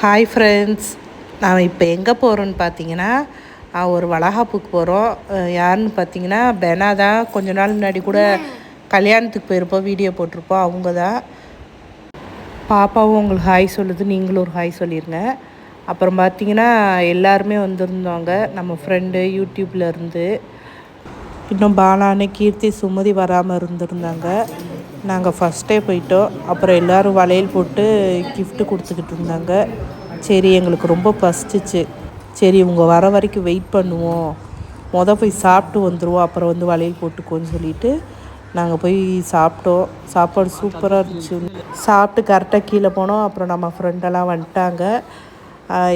Hi friends நான் இப்போ எங்கே போகிறோன்னு பார்த்தீங்கன்னா ஒரு வளகாப்புக்கு போகிறோம். யாருன்னு பார்த்தீங்கன்னா பெனா தான் கொஞ்ச நாள் முன்னாடி கூட கல்யாணத்துக்கு போயிருப்போம் வீடியோ போட்டிருப்போம் அவங்க தான். பாப்பாவும் உங்களுக்கு ஹாய் சொல்லுது நீங்களும் ஒரு ஹாய் சொல்லிடுங்க அப்புறம் பார்த்தீங்கன்னா எல்லாருமே வந்திருந்தவங்க நம்ம ஃப்ரெண்டு யூடியூப்லேருந்து இன்னும் பாலானு கீர்த்தி சுமதி வராமல் இருந்திருந்தாங்க. நாங்கள் ஃபஸ்ட்டே போயிட்டோம். அப்புறம் எல்லோரும் வளையல் போட்டு கிஃப்ட்டு கொடுத்துக்கிட்டு இருந்தாங்க. சரி எங்களுக்கு ரொம்ப பசிச்சிச்சு. சரி இவங்க வர வரைக்கும் வெயிட் பண்ணுவோம். மொதல் போய் சாப்பிட்டு வந்துடுவோம் அப்புறம் வந்து வளையல் போட்டுக்கோன்னு சொல்லிட்டு நாங்கள் போய் சாப்பிட்டோம். சாப்பாடு சூப்பராக இருந்துச்சு. சாப்பிட்டு கரெக்டாக கீழே போனோம். அப்புறம் நம்ம ஃப்ரெண்டெல்லாம் வந்துட்டாங்க.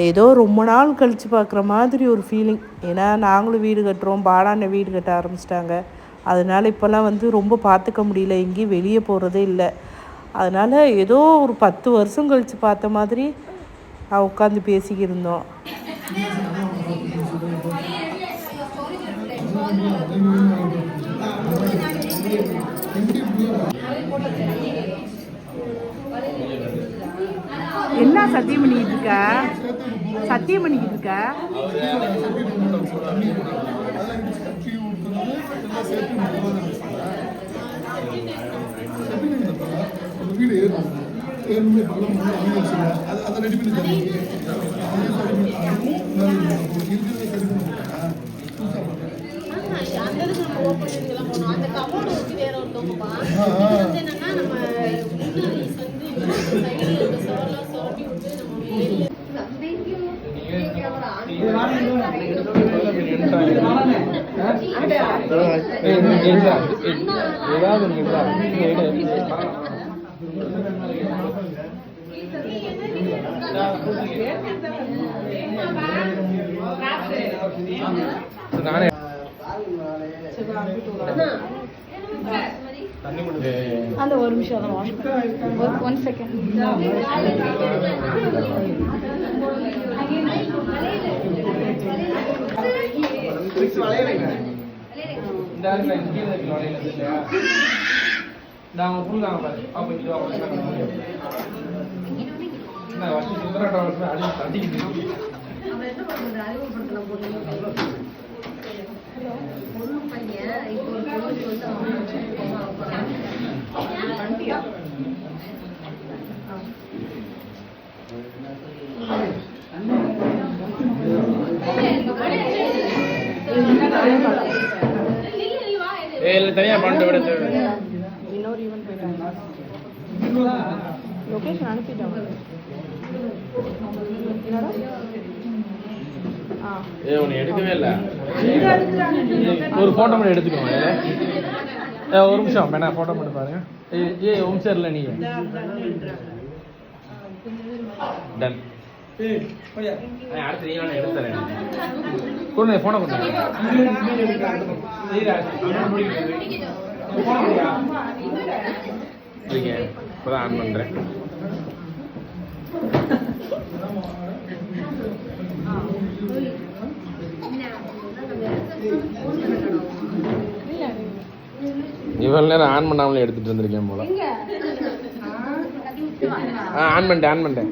ஏதோ ரொம்ப நாள் கழித்து பார்க்குற மாதிரி ஒரு ஃபீலிங் ஏன்னா நாங்களும் வீடு கட்டுறோம். பாடான வீடு கட்ட ஆரம்பிச்சிட்டாங்க. அதனால இப்போல்லாம் வந்து ரொம்ப பார்த்துக்க முடியல எங்கேயும் வெளியே போகிறதே இல்லை. அதனால் ஏதோ ஒரு பத்து வருஷம் கழித்து பார்த்த மாதிரி உட்காந்து பேசிக்கிட்டு இருந்தோம் என்ன சத்தியம் பண்ணிக்கிட்டு இருக்க? சத்தியம் பண்ணிக்கிட்டு இருக்க வீடு ஏறுமே பள்ளம் அவங்க அதை ரெடி பண்ணி இருக்கிறத சரி அந்த இதுக்கு நம்ம open பண்ணிக்கலாம் போனோம். அந்த cupboard வச்சு வேற ஒருத்தவங்கப்பா. இது வந்து என்னன்னா, நம்ம முன்னாடி சந்து side ல இருக்க சுவரெல்லாம் சுரண்டி விட்டு நம்ம வெளியில- அந்த ஒரு நிமிஷம் அதை வாஷ் ஒன் செகண்ட் பொண்ணு பையன் இப்போ ஒரு பொண்ணுக்கு வந்து அவன் தனியா பண்ணிட்டு விட. தேவை இன்னொரு ஈவெண்ட் போயிட்டாங்க. லொகேஷன் அனுப்பிட்டாங்க என்னடா? ஆ ஏ உன்னை எடுக்கவே இல்லை. ஒரு ஃபோட்டோ மட்டும் எடுத்துக்கோங்க. ஏ, ஒரு நிமிஷம். வேணா ஃபோட்டோ மட்டும் பாருங்க. ஏ ஒரு நிமிஷம் இல்லை நீங்க டன் கொடுங்க ஃபோட்டோ கொடுங்க இப்போதான் ஆன் பண்ணுறேன் இவ்வளோ நேரம் ஆன் பண்ணாமலே எடுத்துட்டு வந்திருக்கேன் போல. ஆ ஆன் பண்ணிட்டேன் ஆன் பண்ணிட்டேன்.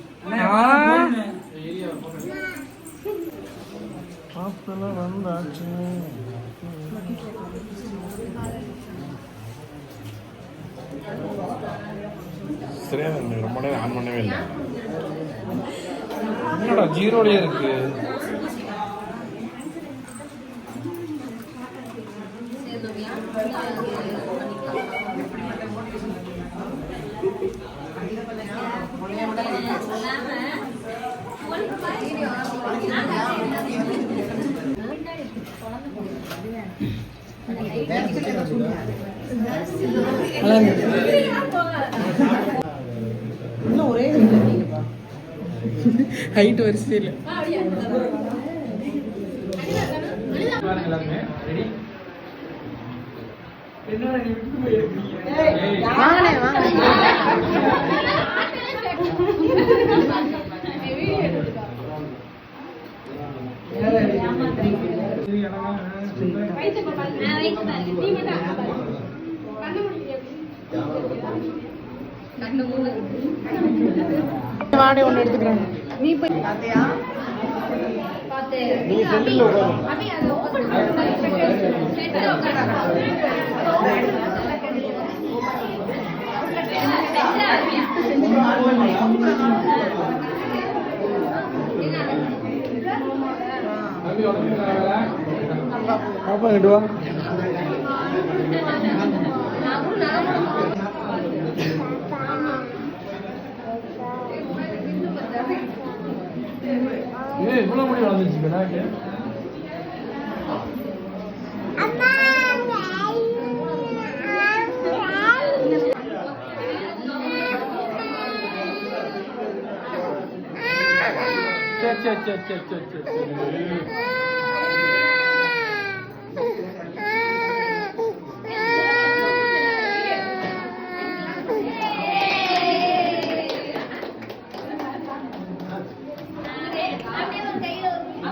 எடுத்துக்கோண்ணே வந்தாச்சு. சரியா ரொம்ப நேரம் ஆன் பண்ணவே இல்லை. என்னடா ஜீரோலயே இருக்கு? இன்னும் ஒரே ஹைட் வரிசையில் பாருங்க நீ வாடகை ஒன்று எடுத்துக்கிறேன். நீ போய் இங்கிட்டு வா apa yang doang ini pulang pulang langsung sih benar ya Cek, cek, cek, cek, cek, cek.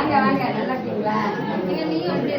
வாங்க வாங்க நல்லா இருக்கீங்களா? நீங்க நீங்க எப்படி